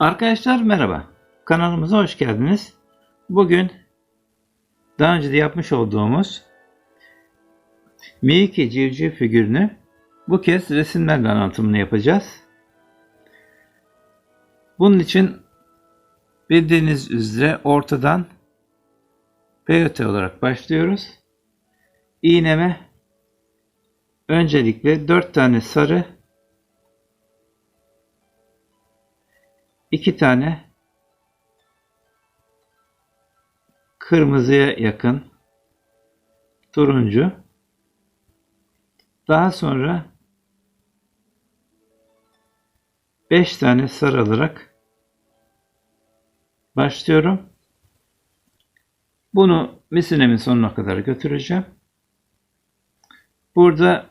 Arkadaşlar merhaba. Kanalımıza hoş geldiniz. Bugün daha önce de yapmış olduğumuz Mickey civciv figürünü bu kez resimlerle anlatımını yapacağız. Bunun için bildiğiniz üzere ortadan peyote olarak başlıyoruz. İğneme öncelikle 4 tane sarı iki tane kırmızıya yakın turuncu daha sonra 5 tane sarı alarak başlıyorum. Bunu misinemin sonuna kadar götüreceğim. Burada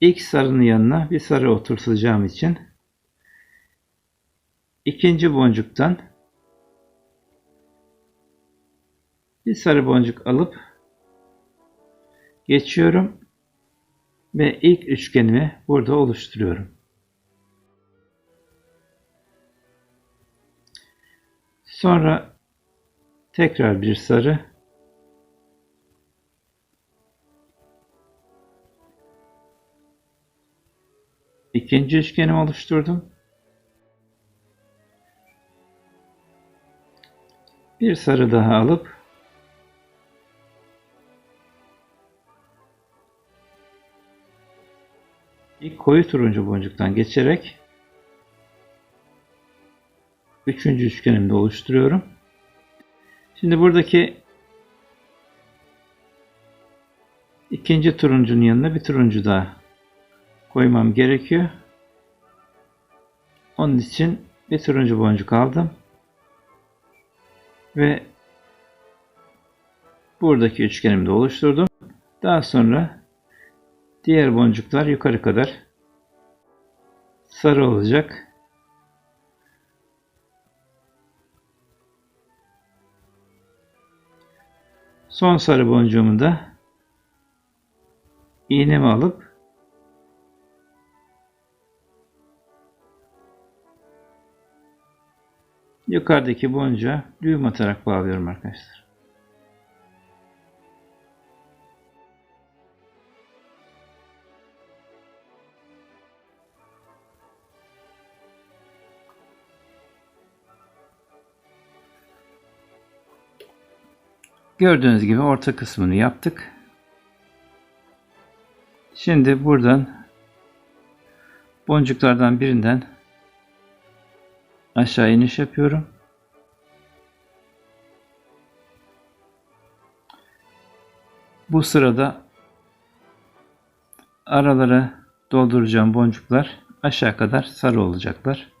ilk sarının yanına bir sarı oturtacağım için ikinci boncuktan bir sarı boncuk alıp geçiyorum ve ilk üçgenimi burada oluşturuyorum. Sonra tekrar bir sarı ikinci üçgenimi oluşturdum. Bir sarı daha alıp ilk koyu turuncu boncuktan geçerek üçüncü üçgenimi de oluşturuyorum. Şimdi buradaki ikinci turuncunun yanına bir turuncu daha koymam gerekiyor. Onun için bir turuncu boncuk aldım ve buradaki üçgenimi de oluşturdum. Daha sonra diğer boncuklar yukarı kadar sarı olacak. Son sarı boncuğumu da iğnemi alıp yukarıdaki boncuğa düğüm atarak bağlıyorum arkadaşlar. Gördüğünüz gibi orta kısmını yaptık. Şimdi buradan boncuklardan birinden aşağı iniş yapıyorum. Bu sırada aralara dolduracağım boncuklar aşağı kadar sarı olacaklar.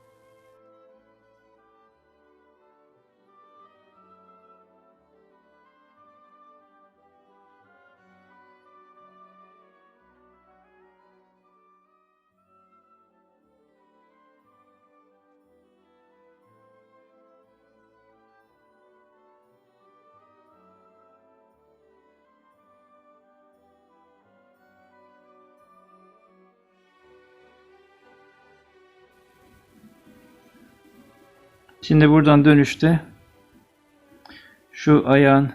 Şimdi buradan dönüşte şu ayağın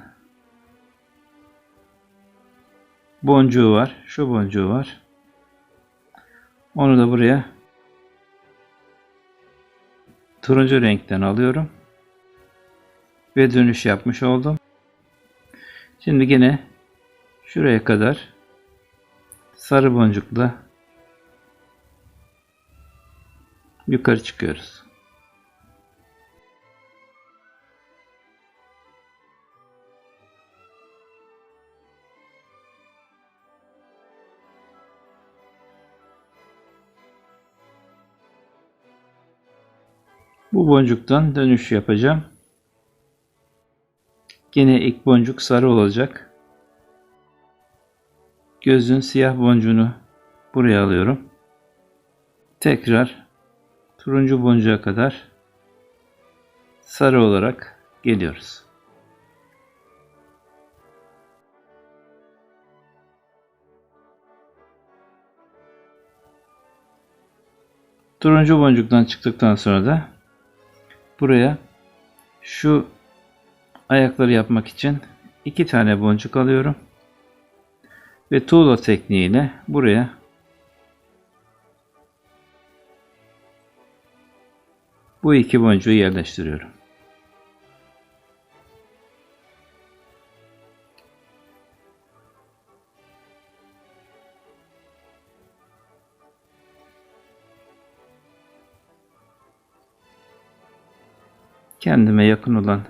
boncuğu var. Şu boncuğu var. Onu da buraya turuncu renkten alıyorum. Ve dönüş yapmış oldum. Şimdi yine şuraya kadar sarı boncukla yukarı çıkıyoruz. Bu boncuktan dönüş yapacağım. Yine ilk boncuk sarı olacak. Gözün siyah boncuğunu buraya alıyorum. Tekrar turuncu boncuğa kadar sarı olarak geliyoruz. Turuncu boncuktan çıktıktan sonra da buraya şu ayakları yapmak için iki tane boncuk alıyorum. Ve tuğla tekniğiyle buraya bu iki boncuğu yerleştiriyorum. Kendime yakın olan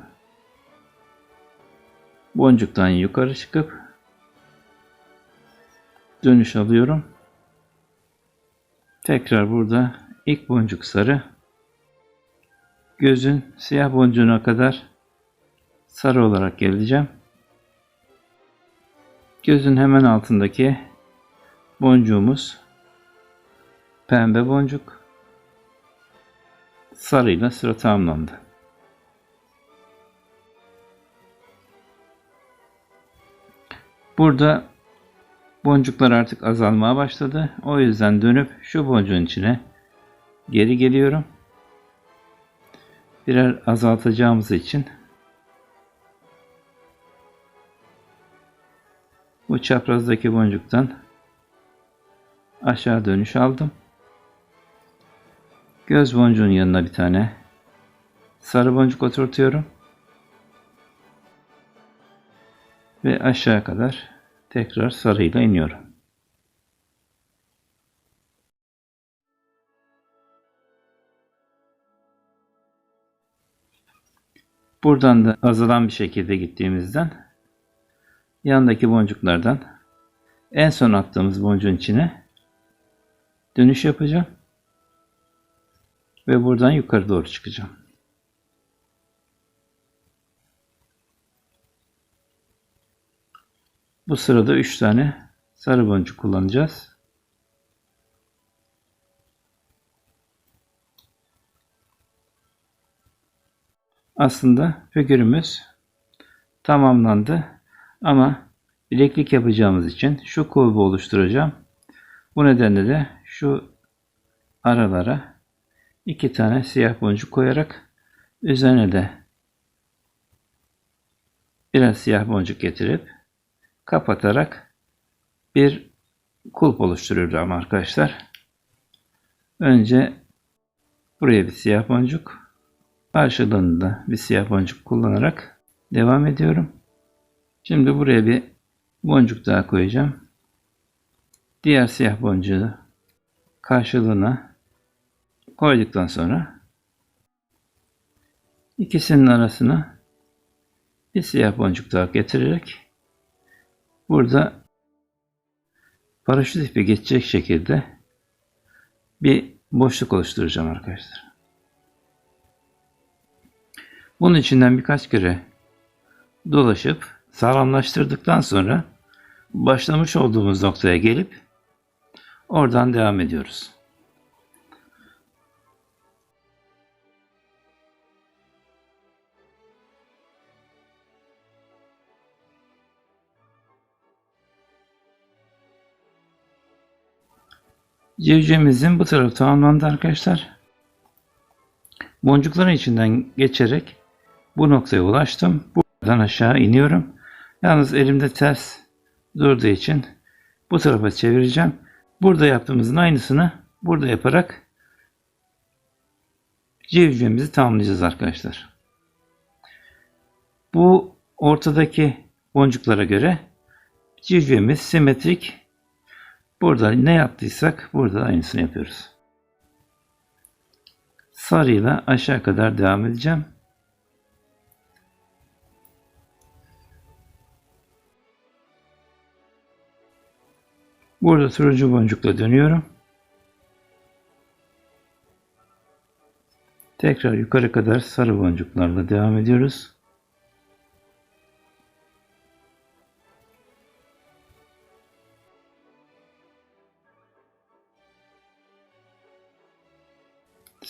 boncuktan yukarı çıkıp dönüş alıyorum. Tekrar burada ilk boncuk sarı. Gözün siyah boncuğuna kadar sarı olarak geleceğim. Gözün hemen altındaki boncuğumuz pembe boncuk. Sarıyla sıra tamamlandı. Burada boncuklar artık azalmaya başladı. O yüzden dönüp şu boncuğun içine geri geliyorum. Birer azaltacağımız için bu çaprazdaki boncuktan aşağı dönüş aldım. Göz boncuğun yanına bir tane sarı boncuk oturtuyorum. Ve aşağı kadar tekrar sarıyla iniyorum. Buradan da azalan bir şekilde gittiğimizden yandaki boncuklardan en son attığımız boncuğun içine dönüş yapacağım. Ve buradan yukarı doğru çıkacağım. Bu sırada 3 tane sarı boncuk kullanacağız. Aslında figürümüz tamamlandı. Ama bileklik yapacağımız için şu kulbu oluşturacağım. Bu nedenle de şu aralara iki tane siyah boncuk koyarak üzerine de biraz siyah boncuk getirip kapatarak bir kulp oluşturuyorum arkadaşlar. Önce buraya bir siyah boncuk, karşılığında bir siyah boncuk kullanarak devam ediyorum. Şimdi buraya bir boncuk daha koyacağım. Diğer siyah boncuğu karşılığına koyduktan sonra ikisinin arasına bir siyah boncuk daha getirerek Burada paraşüt ipi geçecek şekilde bir boşluk oluşturacağım arkadaşlar. Bunun içinden birkaç kere dolaşıp sağlamlaştırdıktan sonra başlamış olduğumuz noktaya gelip oradan devam ediyoruz. Civcivimizin bu tarafı tamamlandı arkadaşlar. Boncukların içinden geçerek bu noktaya ulaştım. Buradan aşağı iniyorum. Yalnız elimde ters durduğu için bu tarafa çevireceğim. Burada yaptığımızın aynısını burada yaparak civcivimizi tamamlayacağız arkadaşlar. Bu ortadaki boncuklara göre civcivimiz simetrik Burada ne yaptıysak burada aynısını yapıyoruz. Sarıyla aşağı kadar devam edeceğim. Burada turuncu boncukla dönüyorum. Tekrar yukarı kadar sarı boncuklarla devam ediyoruz.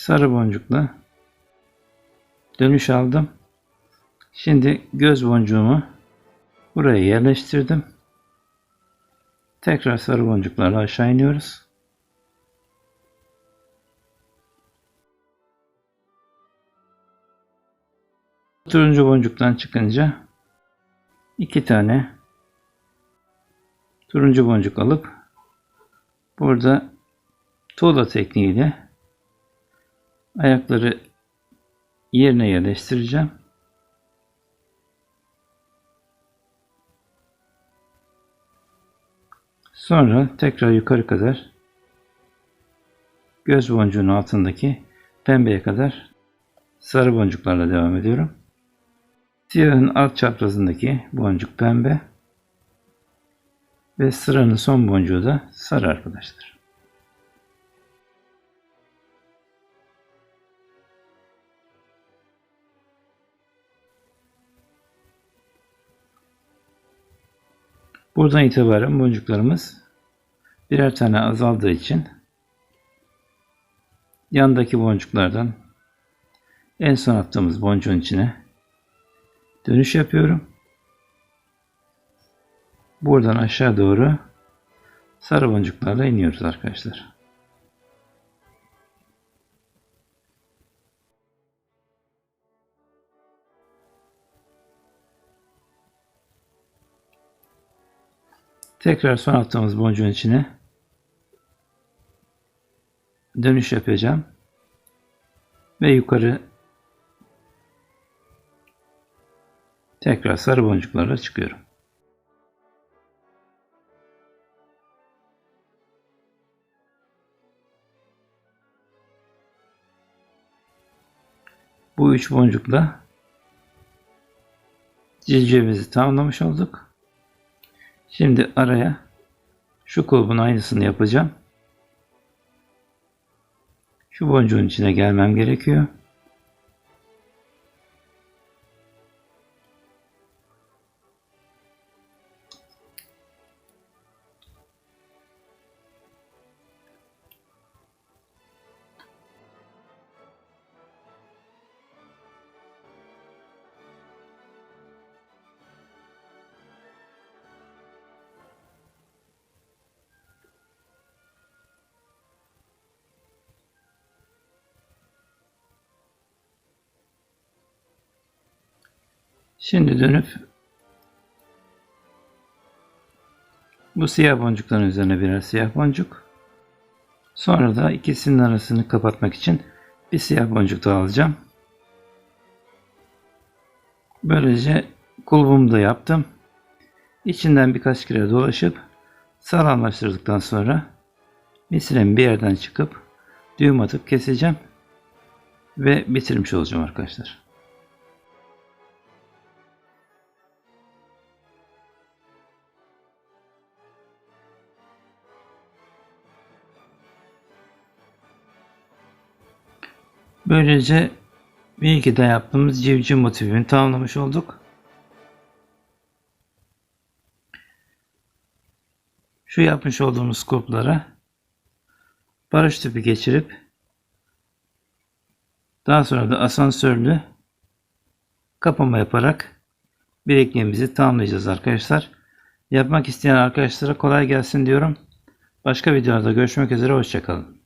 Sarı boncukla dönüş aldım. Şimdi göz boncuğumu buraya yerleştirdim. Tekrar sarı boncuklarla aşağı iniyoruz. Turuncu boncuktan çıkınca iki tane turuncu boncuk alıp burada tuğla tekniğiyle ayakları yerine yerleştireceğim. Sonra tekrar yukarı kadar göz boncuğunun altındaki pembeye kadar sarı boncuklarla devam ediyorum. Siyahın alt çaprazındaki boncuk pembe ve sıranın son boncuğu da sarı arkadaşlar. Buradan itibaren boncuklarımız birer tane azaldığı için yandaki boncuklardan en son attığımız boncuğun içine dönüş yapıyorum. Buradan aşağı doğru sarı boncuklarla iniyoruz arkadaşlar. Tekrar son attığımız boncuğun içine dönüş yapacağım. Ve yukarı tekrar sarı boncuklarla çıkıyorum. Bu üç boncukla civcivimizi tamamlamış olduk. Şimdi araya şu kulbun aynısını yapacağım. Şu boncuğun içine gelmem gerekiyor. Şimdi dönüp bu siyah boncukların üzerine birer siyah boncuk. Sonra da ikisinin arasını kapatmak için bir siyah boncuk daha alacağım. Böylece kulbumu da yaptım. İçinden birkaç kere dolaşıp sağlamlaştırdıktan sonra misilen bir yerden çıkıp düğüm atıp keseceğim ve bitirmiş olacağım arkadaşlar. Böylece bir iki de yaptığımız civciv motifini tamamlamış olduk. Şu yapmış olduğumuz kulplara barış tüpü geçirip daha sonra da asansörlü kapama yaparak bilekliğimizi tamamlayacağız arkadaşlar. Yapmak isteyen arkadaşlara kolay gelsin diyorum. Başka videolarda görüşmek üzere. Hoşçakalın.